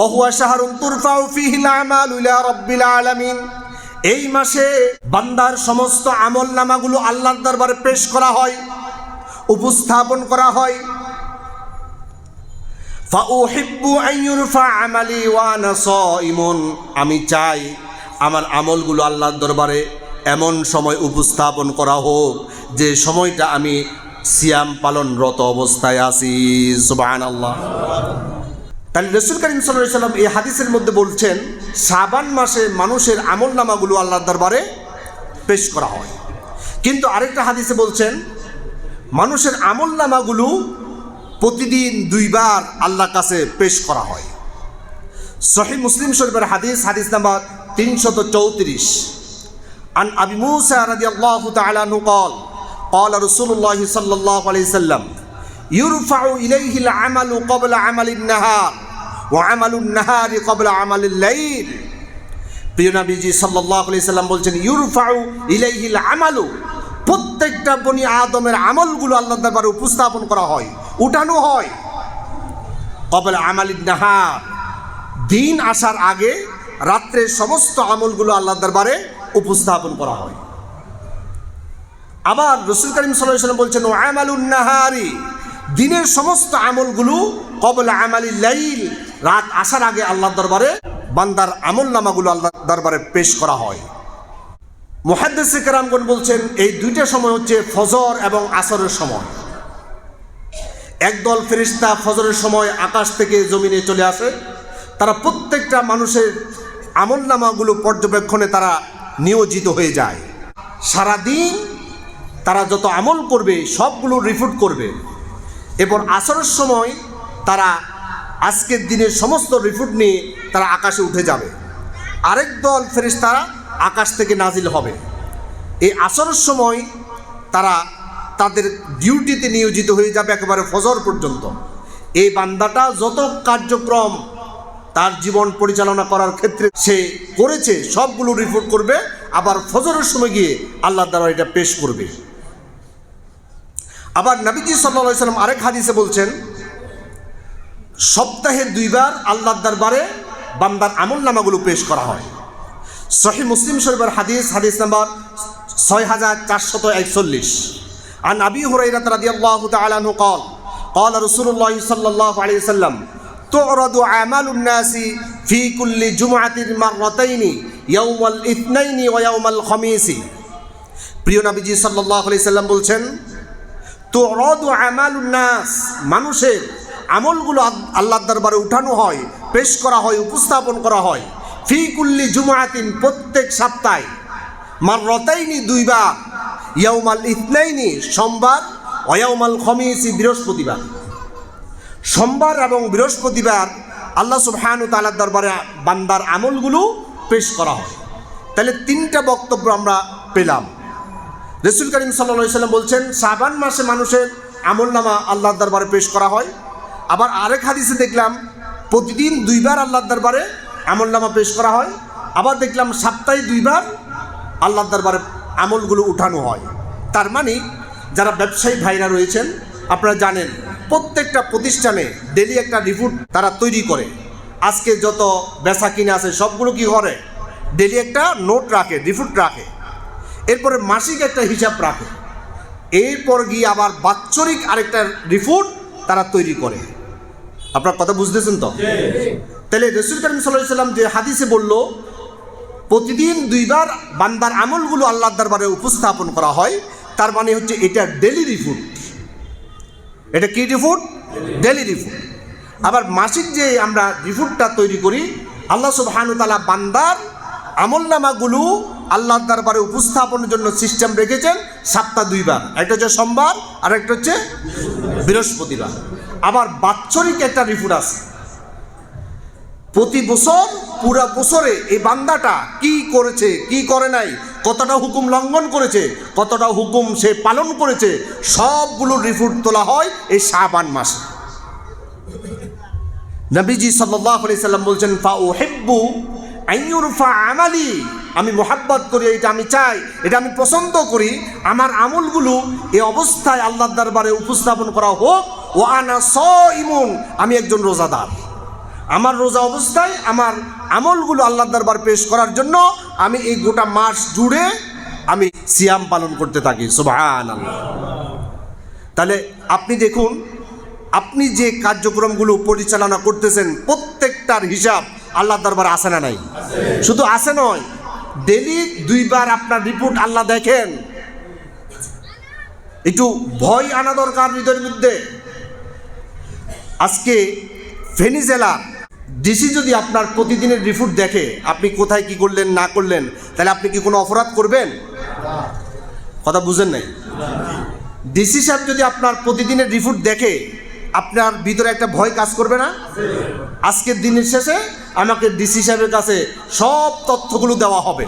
ওহুয়া শাহরুন তুরফাউ আমালু ইলা রাব্বিল আলামিন। এই মাসে বান্দার সমস্ত আমল নামাগুলো আল্লাহর দরবারে পেশ করা হয়, উপস্থাপন করা হয়। আমি চাই আমার আমলগুলো আল্লাহর দরবারে এমন সময় উপস্থাপন করা হোক যে সময়টা আমি সিয়াম পালনরত অবস্থায় আছি। সুবহানাল্লাহ। তাহলে রসুল করিম সাল্লাহ সাল্লাম এই হাদিসের মধ্যে বলছেন সাবান মাসে মানুষের আমল নামাগুলো আল্লাহর দরবারে পেশ করা হয় কিন্তু আরেকটা হাদিসে বলছেন মানুষের আমল নামাগুলো প্রতিদিন দুইবার আল্লাহর কাছে পেশ করা হয় সহি মুসলিম শরীফের হাদিস হাদিস নাম্বার তিনশত চৌত্রিশ عن أبي موسى رضي الله تعالى عنه قال قال رسول الله صلى الله عليه وسلم يرفع إليه العمل قبل عمل النهار ও নাহারি প্রত্যেকটা বনি আদমের আমলগুলো আল্লাহ দরবারে উপস্থাপন করা হয়, উঠানো হয়। নাহার। দিন আসার আগে রাত্রের সমস্ত আমলগুলো আল্লাহ দরবারে উপস্থাপন করা হয়। আবার রসুল করিম সাল্লাম বলছেন ও নাহারি। দিনের সমস্ত আমলগুলো কবল আমালি লাইল। রাত আসার আগে আল্লাহ দরবারে বান্দার আমল নামাগুলো আল্লাহ দরবারে পেশ করা হয়। মুহাদ্দিস বলছেন, এই দুইটা সময় হচ্ছে ফজর এবং আসরের সময়। একদল ফেরিস্তা ফজরের সময় আকাশ থেকে জমিনে চলে আসে। তারা প্রত্যেকটা মানুষের আমল নামাগুলো পর্যবেক্ষণে তারা নিয়োজিত হয়ে যায়। সারাদিন তারা যত আমল করবে, সবগুলো রিফুট করবে। এরপর আসরের সময় তারা আজকের দিনের সমস্ত রিপোর্ট নিয়ে তারা আকাশে উঠে যাবে। আরেক দল ফেরিস্তারা আকাশ থেকে নাজিল হবে। এই আসরের সময় তারা তাদের ডিউটিতে নিয়োজিত হয়ে যাবে একেবারে ফজর পর্যন্ত। এই বান্দাটা যত কার্যক্রম তার জীবন পরিচালনা করার ক্ষেত্রে সে করেছে, সবগুলো রিপোর্ট করবে, আবার ফজরের সময় গিয়ে আল্লাহ দ্বারা এটা পেশ করবে। আবার নবীজি সাল্লা সাল্লাম আরেক হাদিসে বলছেন সপ্তাহে দুইবার আল্লাহ দরবারে বান্দার আমল নামাগুলো পেশ করা হয় সহি মুসলিম শরীফের হাদিস হাদিস নাম্বার ছয় হাজার চারশত একচল্লিশ عن أبي هريرة رضي الله تعالى عنه قال قال رسول الله صلى الله عليه وسلم تعرض أعمال الناس في كل جمعة مرتين يوم الاثنين ويوم الخميس প্রিয় নবীজি সাল্লাল্লাহু আলাইহি সাল্লাম বলছেন তুরাদু আমালুন নাস মানুষের আমলগুলো আল্লাহর দরবারে উঠানো হয়, পেশ করা হয়, উপস্থাপন করা হয়। ফি কুল্লি জুমাতিন প্রত্যেক সপ্তাহে। মাররতাইনি দুইবার, ইয়াউমাল ইতনাইনি সোমবার অয়াউমাল খমিসি বৃহস্পতিবার। সোমবার এবং বৃহস্পতিবার আল্লাহ সুবহানু তাআলার দরবারে বান্দার আমলগুলো পেশ করা হয়। তাহলে তিনটা বক্তব্য আমরা পেলাম। রসুল করিম সাল্লা সাল্লাম বলছেন, সাবান মাসে মানুষের আমল নামা আল্লাহর দরবারে পেশ করা হয় আবার আরেক হাদিসে দেখলাম, প্রতিদিন দুইবার আল্লাহর দরবারে আমল নামা পেশ করা হয়, আবার দেখলাম সপ্তাহে দুইবার আল্লাহর দরবারে আমলগুলো উঠানো হয়। তার মানে যারা ব্যবসায়ী ভাইরা রয়েছেন, আপনারা জানেন, প্রত্যেকটা প্রতিষ্ঠানে ডেলি একটা রিপোর্ট তারা তৈরি করে। আজকে যত বেচা কিনে আছে, সবগুলো কি করে? ডেলি একটা নোট রাখে রিপোর্ট রাখে। এরপরে মাসিক একটা হিসাব রাখে। এরপর গিয়ে আবার বাৎসরিক আরেকটা রিপোর্ট তারা তৈরি করে। আপনার কথা বুঝতেছেন তো? তাহলে রসুল করিম সাল্লাহ সাল্লাম যে হাদিসে বলল প্রতিদিন দুইবার বান্দার আমলগুলো আল্লাহর দরবারে উপস্থাপন করা হয় তার মানে হচ্ছে এটা ডেলি রিপোর্ট এটা কি রিপোর্ট ডেলি রিপোর্ট আবার মাসিক যে আমরা রিপোর্টটা তৈরি করি আল্লাহ সুবহানু তালা বান্দার আমল নামাগুলো আল্লাহর দরবারে উপস্থাপনের জন্য সিস্টেম রেখেছেন সপ্তাহ দুইবার। একটা হচ্ছে সোমবার আর একটা হচ্ছে বৃহস্পতিবার। আবার বাৎসরিক একটা রিপোর্ট আছে। প্রতি বছর, পুরা বছরে এই বান্দাটা কি করেছে, কি করে নাই, কতটা হুকুম লঙ্ঘন করেছে, কতটা হুকুম সে পালন করেছে, সবগুলো রিপোর্ট তোলা হয় এই শাবান মাসে। নবীজি সাল্লাম বলছেন, ফা ও হেব্বু আইয়ুরফা আমালি। আমি মোহাব্বত করি, এটা আমি চাই, এটা আমি পছন্দ করি। আমার আমলগুলো এই অবস্থায় আল্লাহ দরবারে উপস্থাপন করা হোক ও আনা স ইমুন আমি একজন রোজাদার। আমার রোজা অবস্থায় আমার আমলগুলো আল্লাহ দরবার পেশ করার জন্য আমি এই গোটা মাস জুড়ে আমি সিয়াম পালন করতে থাকি সুবহান তাহলে আপনি দেখুন, আপনি যে কার্যক্রমগুলো পরিচালনা করতেছেন, প্রত্যেকটার হিসাব আল্লাহ দরবার আসে না নাই? শুধু আসে নয় ডেলি দুইবার আপনার রিপোর্ট আল্লাহ দেখেন। একটু ভয় আনা দরকার হৃদয়ের মধ্যে। আজকে ফেনী জেলা ডিসি যদি আপনার প্রতিদিনের রিপোর্ট দেখে আপনি কোথায় কি করলেন, না করলেন, তাহলে আপনি কি কোনো অপরাধ করবেন? কথা বুঝেন নাই? ডিসি সাহেব যদি আপনার প্রতিদিনের রিপোর্ট দেখে আপনার ভিতরে একটা ভয় কাজ করবে না? আজকের দিনের শেষে আমাকে ডিসি সাহেবের কাছে সব তথ্যগুলো দেওয়া হবে।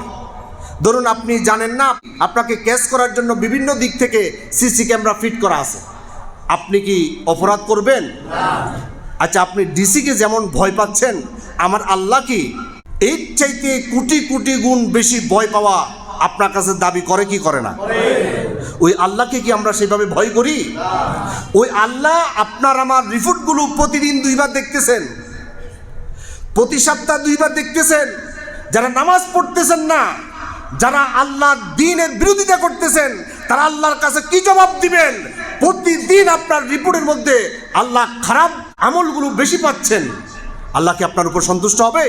ধরুন আপনি জানেন না, আপনাকে ক্যাশ করার জন্য বিভিন্ন দিক থেকে সিসি ক্যামেরা ফিট করা আছে। আপনি কি অপরাধ করবেন? আচ্ছা আপনি ডিসিকে যেমন ভয় পাচ্ছেন, আমার আল্লাহ কি এর চাইতে কোটি কোটি গুণ বেশি ভয় পাওয়া আপনার কাছে দাবি করে কি করে না? ওই আল্লাহকে কি আমরা সেভাবে ভয় করি? ওই আল্লাহ আপনার আমার রিপোর্টগুলো প্রতিদিন দুইবার দেখতেছেন। প্রতি সপ্তাহ দুইবার দেখতেছেন। যারা নামাজ পড়তেছেন না যারা আল্লাহ দিনের বিরোধিতা করতেছেন, তারা আল্লাহর কাছে কি জবাব দিবেন? প্রতিদিন আপনার রিপোর্টের মধ্যে আল্লাহ খারাপ আমলগুলো বেশি পাচ্ছেন। আল্লাহ কি আপনার উপর সন্তুষ্ট হবে?